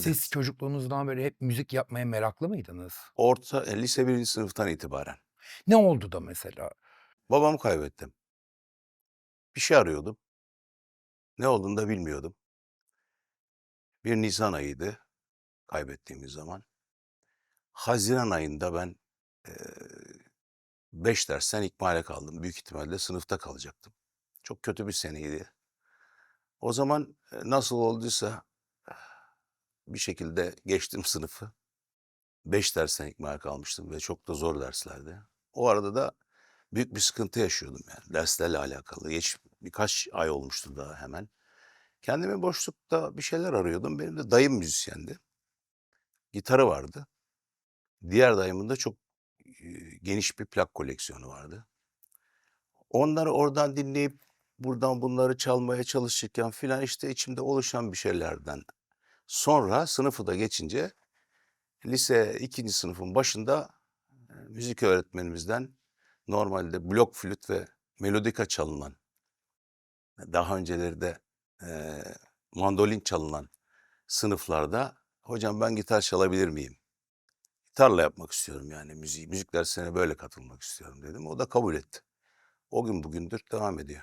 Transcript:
Siz çocukluğunuzdan böyle hep müzik yapmaya meraklı mıydınız? Orta eee, lise 1. sınıftan itibaren. Ne oldu da mesela? Babamı kaybettim. Bir şey arıyordum. Ne olduğunu da bilmiyordum. Bir nisan ayıydı kaybettiğimiz zaman. Haziran ayında ben, eee, 5 dersten ikmale kaldım. Büyük ihtimalle sınıfta kalacaktım. Çok kötü bir seneydi. O zaman, eee, nasıl olduysa bir şekilde geçtim sınıfı. 5 dersten ikmal kalmıştım ve çok da zor derslerdi. O arada da büyük bir sıkıntı yaşıyordum yani derslerle alakalı. Geç birkaç ay olmuştu daha hemen. Kendimi boşlukta bir şeyler arıyordum. Benim de dayım müzisyendi. Gitarı vardı. Diğer dayımın da çok, geniş bir plak koleksiyonu vardı. Onları oradan dinleyip buradan bunları çalmaya çalışırken filan, işte, içimde oluşan bir şeylerden sonra sınıfı da geçince lise 2. sınıfın başında, eee, müzik öğretmenimizden normalde blok flüt ve melodika çalınan, daha önceleri de, eee, mandolin çalınan sınıflarda "Hocam ben gitar çalabilir miyim? Gitarla yapmak istiyorum yani müziği. Müzik derslerine böyle katılmak istiyorum." dedim. O da kabul etti. O gün bugündür devam ediyor.